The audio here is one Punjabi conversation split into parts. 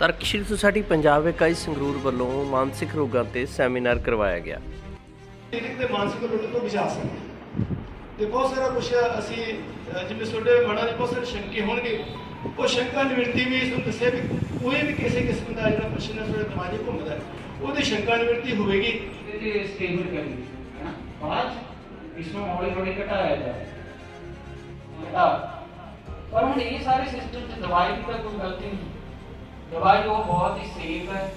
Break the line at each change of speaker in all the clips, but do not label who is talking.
ਤਰਕਸ਼ੀਲ ਸੁਸਾਇਟੀ ਪੰਜਾਬ ਇਕਾਈ ਸੰਗਰੂਰ ਵੱਲੋਂ ਮਾਨਸਿਕ ਰੋਗਾਂ ਤੇ ਸੈਮੀਨਾਰ ਕਰਵਾਇਆ ਗਿਆ।
ਸਰੀਰਕ ਤੇ ਮਾਨਸਿਕ ਰੋਗ ਤੋਂ ਬਚਾ ਸਕਦੇ। ਤੇ ਬਹੁਤ ਸਾਰਾ ਕੁਝ ਅਸੀਂ ਜਿਵੇਂ ਤੁਹਾਡੇ ਮਨਾਂ 'ਚ ਬਹੁਤ ਸਾਰੇ ਸ਼ੰਕੇ ਹੋਣਗੇ ਉਹ ਸ਼ੰਕਾ ਨਿਵਰਤੀ ਵੀ ਇਸ ਨੂੰ ਦੱਸਿਆ ਵੀ ਕੋਈ ਵੀ ਕਿਸੇ ਕਿਸਮ ਦਾ ਜਿਹੜਾ ਪ੍ਰਸ਼ਨ ਹੈ ਤੁਹਾਡੇ ਦਿਮਾਗ 'ਚ ਘੁੰਮਦਾ ਹੈ, ਉਹਦੀ ਸ਼ੰਕਾ ਨਿਵਰਤੀ ਹੋਵੇਗੀ।
ਤੇ ਸਟੇਬਲ ਕਰੀ ਹੈ ਨਾ? ਬਾਅਦ ਇਸ ਨੂੰ ਹੌਲੀ ਹੌਲੀ ਘਟਾਇਆ ਜਾਏ ਘਟਾ। ਪਰ ਹੁਣ ਇਹ ਸਾਰੇ ਸਿਸਟਮ ਚ ਦਵਾਈ ਦੀ ਤਾਂ ਕੋਈ ਗਲਤੀ ਨਹੀਂ। ਦਵਾਈ ਉਹ ਬਹੁਤ ਹੀ ਸੇਫ ਹੈ।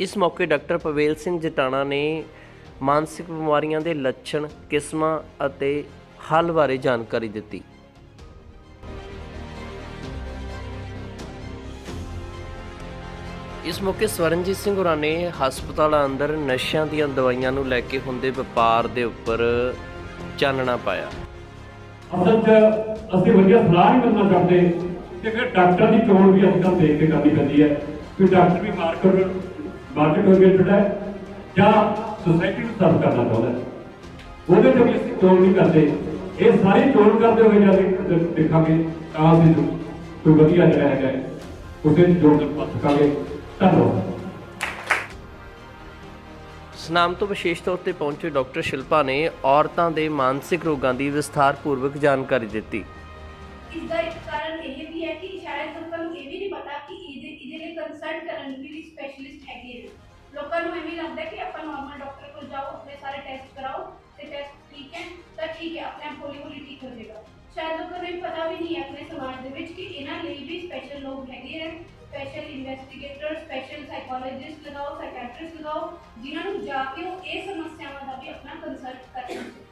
ਇਸ ਮੌਕੇ ਡਾਕਟਰ ਪਵੇਲ ਸਿੰਘ ਜਟਾਣਾ ਨੇ ਮਾਨਸਿਕ ਬਿਮਾਰੀਆਂ ਦੇ ਲੱਛਣ ਕਿਸਮਾਂ ਅਤੇ ਹੱਲ ਬਾਰੇ ਜਾਣਕਾਰੀ ਦਿੱਤੀ। ਇਸ ਮੌਕੇ ਸਵਰਨਜੀਤ ਸਿੰਘ ਹੋਰਾਂ ਨੇ ਹਸਪਤਾਲਾਂ ਅੰਦਰ ਨਸ਼ਿਆਂ ਦੀਆਂ ਦਵਾਈਆਂ ਨੂੰ ਲੈ ਕੇ ਹੁੰਦੇ ਵਪਾਰ ਦੇ ਉੱਪਰ ਚਾਨਣਾ ਪਾਇਆ।
ਅਸਲ 'ਚ ਅਸੀਂ ਵਧੀਆ ਸਲਾਹ ਨਹੀਂ ਕਰਨਾ ਚਾਹੁੰਦੇ। ਕਿ ਫਿਰ ਡਾਕਟਰ ਦੀ ਚੋਣ ਵੀ ਅੱਜ ਕੱਲ੍ਹ ਦੇਖ ਕੇ ਕਰਨੀ ਪੈਂਦੀ ਹੈ ਕਿ ਡਾਕਟਰ ਵੀ ਮਾਰਕੀਟ ਮਾਰਕੀਟ ਓਰੀਐਂਟਡ ਹੈ ਜਾਂ ਸੁਸਾਇਟੀ ਨੂੰ ਸਰਵ ਕਰਨਾ ਚਾਹੁੰਦਾ ਉਹਦੇ ਤੇ ਵੀ ਅਸੀਂ ਚੋਣ ਨਹੀਂ ਕਰਦੇ। ਇਹ ਸਾਰੀ ਚੋਣ ਕਰਦੇ ਹੋਏ ਜਦ ਦੇਖਾਂਗੇ ਤਾਂ ਅਸੀਂ ਕੋਈ ਵਧੀਆ ਜਿਹੜਾ ਹੈਗਾ ਉਹਦੇ ਜੋੜ ਪੱਥ ਕਾਂਗੇ ਧੰਨਵਾਦ।
ਸਨਾਮ ਤੋਂ ਵਿਸ਼ੇਸ਼ ਤੌਰ ਤੇ ਪਹੁੰਚੇ ਡਾਕਟਰ ਸ਼ਿਲਪਾ ਨੇ ਔਰਤਾਂ ਦੇ ਮਾਨਸਿਕ ਰੋਗਾਂ ਦੀ ਵਿਸਥਾਰਪੂਰਵਕ ਜਾਣਕਾਰੀ ਦਿੱਤੀ।
ਇਸ ਦਾ ਇੱਕ ਕਾਰਨ ਇਹ ਵੀ ਹੈ ਕਿ ਸ਼ਾਇਦ ਲੋਕਾਂ ਨੂੰ ਇਹ ਵੀ ਨਹੀਂ ਪਤਾ ਕਿ ਇਹਦੇ ਇਹਦੇ ਲਈ ਕੰਸਲਟ ਕਰਨ ਲਈ ਵੀ ਸਪੈਸ਼ਲਿਸਟ ਹੈਗੇ ਨੇ ਲੋਕਾਂ ਨੂੰ ਐਵੇਂ ਲੱਗਦਾ ਕਿ ਆਪਾਂ ਨਾਰਮਲ ਡਾਕਟਰ ਕੋਲ ਜਾਓ, ਆਪਣੇ ਸਾਰੇ ਟੈਸਟ ਕਰਾਓ ਤੇ ਟੈਸਟ ਠੀਕ ਹੈ, ਤਾਂ ਠੀਕ ਹੈ, ਆਪਣੇ ਆਪ ਹੌਲੀ ਹੌਲੀ ਠੀਕ ਹੋ ਜਾਏਗਾ। ਸ਼ਾਇਦ ਲੋਕਾਂ ਨੂੰ ਇਹ ਪਤਾ ਵੀ ਨਹੀਂ ਹੈ ਆਪਣੇ ਸਮਾਜ ਦੇ ਵਿੱਚ ਕਿ ਇਹਨਾਂ ਲਈ ਵੀ ਸਪੈਸ਼ਲ ਲੋਕ ਹੈਗੇ ਹੈ। ਸਪੈਸ਼ਲ ਇਨਵੈਸਟੀਗੇਟਰ ਸਪੈਸ਼ਲ ਸਾਈਕੋਲੋਜਿਸਟ ਲਗਾਓ ਸਾਈਕੈਟ੍ਰਿਸਟ ਲਗਾਓ, ਜਿਨ੍ਹਾਂ ਨੂੰ ਜਾ ਕੇ ਉਹ ਇਹ ਸਮੱਸਿਆਵਾਂ ਦਾ ਵੀ ਆਪਣਾ ਕੰਸਲਟ ਕਰ ਸਕਦੇ